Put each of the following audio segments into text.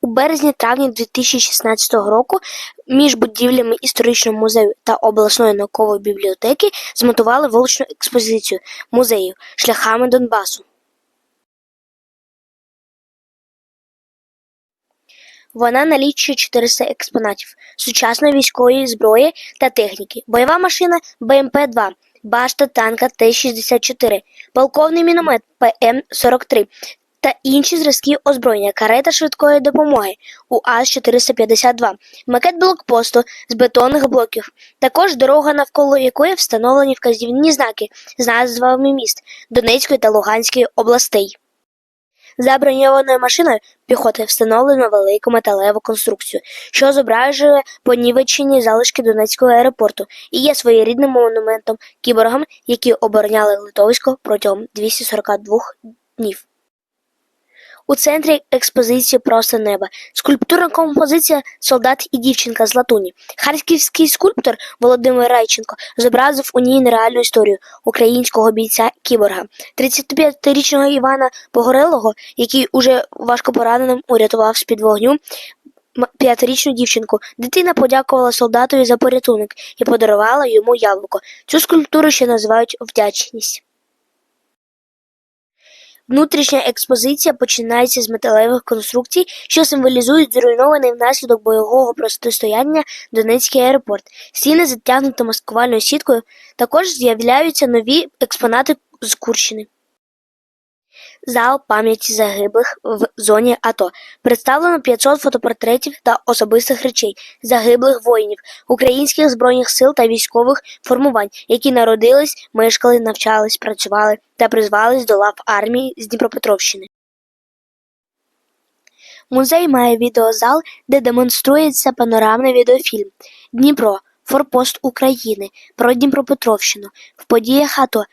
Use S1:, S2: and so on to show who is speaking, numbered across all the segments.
S1: У березні-травні 2016 року між будівлями історичного музею та обласної наукової бібліотеки змонтували вуличну експозицію музею шляхами Донбасу. Вона налічує 400 експонатів сучасної військової зброї та техніки, бойова машина БМП-2, башта танка Т-64, полковий міномет ПМ-43 та інші зразки озброєння карета швидкої допомоги УАЗ-452, макет блокпосту з бетонних блоків, також дорога, навколо якої встановлені вказівні знаки з назвами міст Донецької та Луганської областей. За броньованою машиною піхоти встановлено велику металеву конструкцію, що зображує понівечені залишки Донецького аеропорту і є своєрідним монументом кіборгам, які обороняли Литовсько протягом 242 днів. У центрі експозиції просто небо. Скульптурна композиція Солдат і дівчинка з латуні. Харківський скульптор Володимир Райченко зобразив у ній нереальну історію українського бійця кіборга, 35-річного Івана Погорелого, який уже важко пораненим урятував з-під вогню п'ятирічну дівчинку. Дитина подякувала солдатові за порятунок і подарувала йому яблуко. Цю скульптуру ще називають вдячність. Внутрішня експозиція починається з металевих конструкцій, що символізують зруйнований внаслідок бойового протистояння Донецький аеропорт. Стіни затягнуто маскувальною сіткою. Також з'являються нові експонати з Курщини. Зал пам'яті загиблих в зоні АТО. Представлено 500 фотопортретів та особистих речей загиблих воїнів, українських збройних сил та військових формувань, які народились, мешкали, навчались, працювали та призвались до лав армії з Дніпропетровщини. Музей має відеозал, де демонструється панорамний відеофільм Дніпро. Форпост України про Дніпропетровщину в подіях АТО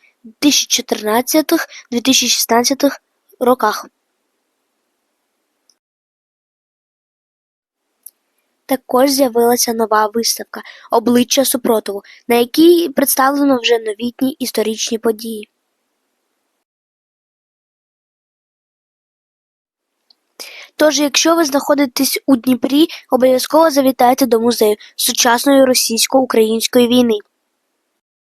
S1: 2014-2016 роках. Також з'явилася нова виставка Обличчя супротиву, на якій представлено вже новітні історичні події. Тож, якщо ви знаходитесь у Дніпрі, обов'язково завітайте до музею сучасної російсько-української війни.